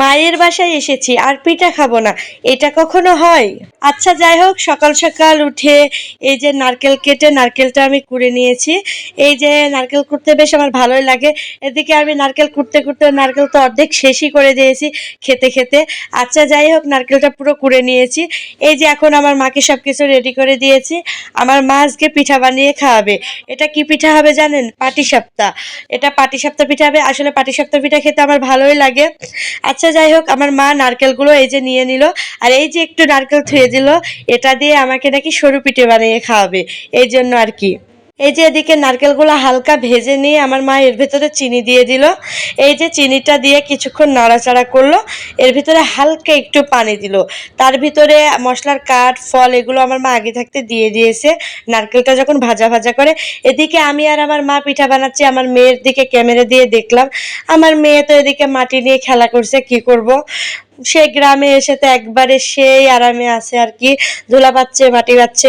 মায়ের বাসায় এসেছি, আর পিঠা খাব না। এটা কখনো হয়? আচ্ছা যাই হোক, সকাল সকাল উঠে এই যে নারকেল কেটে নারকেলটা আমি কুড়ে নিয়েছি। এই যে নারকেল কুড়তে বেশ আমার ভালোই লাগে। এদিকে আমি নারকেল কুড়তে কুড়তে নারকেল তো অর্ধেক শেষই করে দিয়েছি খেতে খেতে। আচ্ছা যাই হোক, নারকেলটা পুরো কুড়ে নিয়েছি। এই যে এখন আমার মাকে সব কিছু রেডি করে দিয়েছি। আমার মা আজকে পিঠা বানিয়ে খাওয়াবে। এটা কি পিঠা হবে জানেন? পাটিসাপ্তা এটা পাটিসাপ্তা পিঠা হবে। আসলে পাটিসাপ্তা পিঠা খেতে আমার ভালোই লাগে। আচ্ছা যাই হোক, আমার মা নারকেলগুলো এই যে নিয়ে নিল, আর এই যে একটু নারকেল থুয়ে দিল, এটা দিয়ে আমাকে নাকি সরু পিঠে বানিয়ে খাওয়াবে, এই জন্য আর কি। এই যে এদিকে নারকেলগুলো হালকা ভেজে নিয়ে আমার মা এর ভেতরে চিনি দিয়ে দিল। এই যে চিনিটা দিয়ে কিছুক্ষণ নাড়াচাড়া করল। এর ভিতরে হালকা একটু পানি দিল। তার ভিতরে মশলার কাঠ, ফল এগুলো আমার মা আগে থাকতে দিয়ে দিয়েছে। নারকেলটা যখন ভাজা ভাজা করে। এদিকে আমি আর আমার মা পিঠা বানাচ্ছি। আমার মেয়ের দিকে ক্যামেরা দিয়ে দেখলাম। আমার মেয়ে তো এদিকে মাটি নিয়ে খেলা করছে, কি করব? সে গ্রামে এসে তো একবারে সেই আরামে আছে আর কি, ধুলা পাচ্ছে, মাটি পাচ্ছে।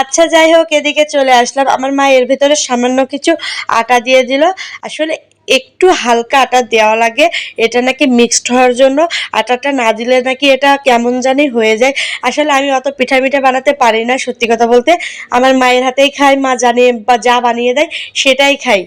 আচ্ছা যাই হোক, এদিকে চলে আসলাম। আমার মা এর ভিতরে সামান্য কিছু আটা দিয়ে দিল। আসলে একটু হালকা আটা দেওয়া লাগে, এটা নাকি মিক্সড হওয়ার জন্য। আটাটা না দিলে নাকি এটা কেমন জানি হয়ে যায়। আসলে আমি অত পিঠা মিঠা বানাতে পারি না, সত্যি কথা বলতে। আমার মায়ের হাতেই খাই, মা জানিয়ে বা যা বানিয়ে দেয়, সেটাই খাই।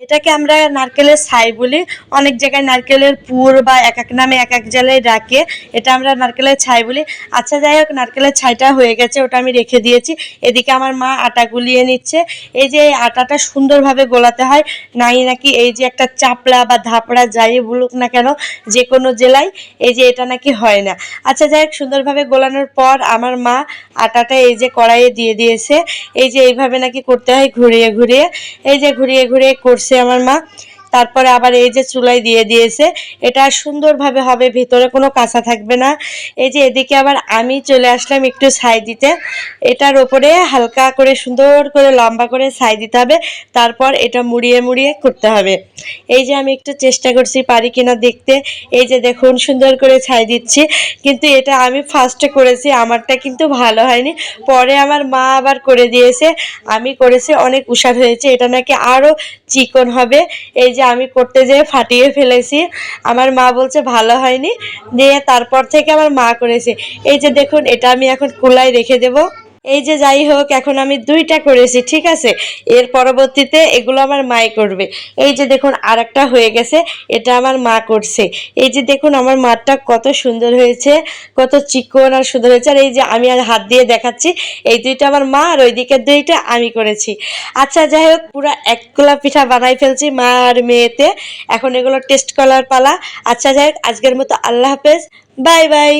এটাকে আমরা নারকেলের ছাই বলি। অনেক জায়গায় নারকেলের পুর বা এক এক নামে এক এক জায়গায় ডাকে। এটা আমরা নারকেলের ছাই বলি। আচ্ছা যাই হোক, নারকেলের ছাইটা হয়ে গেছে, ওটা আমি রেখে দিয়েছি। এদিকে আমার মা আটা গুলিয়ে নিচ্ছে। এই যে আটাটা সুন্দরভাবে গোলাতে হয়, নাই নাকি এই যে একটা চাপড়া বা ধাপড়া, যাই বলুক না কেন, যে কোনো জেলায় এই যে এটা নাকি হয় না। আচ্ছা যাই হোক, সুন্দরভাবে গোলানোর পর আমার মা আটাটা এই যে কড়াইয়ে দিয়ে দিয়েছে। এই যে এইভাবে নাকি করতে হয়, ঘুরিয়ে ঘুরিয়ে। এই যে ঘুরিয়ে ঘুরিয়ে করছে। আমার মা তারপরে আবার এই যে চুলায় দিয়ে দিয়েছে, এটা সুন্দরভাবে হবে, ভিতরে কোনো কাঁচা থাকবে না। এই যে এদিকে আবার আমি চলে আসলাম একটু ছাই দিতে। এটার ওপরে হালকা করে সুন্দর করে লম্বা করে ছাই দিতে হবে, তারপর এটা মুড়িয়ে মুড়িয়ে করতে হবে। এই যে আমি একটু চেষ্টা করছি, পারি কিনা দেখতে। এই যে দেখুন, সুন্দর করে ছাই দিচ্ছি। কিন্তু এটা আমি ফার্স্টে করেছি, আমারটা কিন্তু ভালো হয়নি। পরে আমার মা আবার করে দিয়েছে। আমি করেছি, অনেক উষার হয়েছে। এটা নাকি আরও চিকন হবে। এই যে আমি করতে যেয়ে ফাটিয়ে ফেলেছি। আমার মা বলছে, ভালো হয়নি। দিয়ে তারপর থেকে আমার মা করেছে। এই যে দেখুন, এটা আমি এখন কুলায় রেখে দেবো। এই যে যাই হোক, এখন আমি দুইটা করেছি, ঠিক আছে? এর পরবর্তীতে এগুলো আমার মাই করবে। এই যে দেখুন আর হয়ে গেছে, এটা আমার মা করছে। এই যে দেখুন, আমার মাঠটা কত সুন্দর হয়েছে, কত চিকন আর সুন্দর হয়েছে। আর এই যে আমি আর হাত দিয়ে দেখাচ্ছি, এই দুইটা আমার মা আর ওই দিকের দুইটা আমি করেছি। আচ্ছা যাই হোক, পুরো এক গোলা পিঠা বানাই ফেলছি মা আর মেয়েতে। এখন এগুলো টেস্ট করার পালা। আচ্ছা যাই হোক, আজকের মতো আল্লাহ হাফেজ। Bye bye.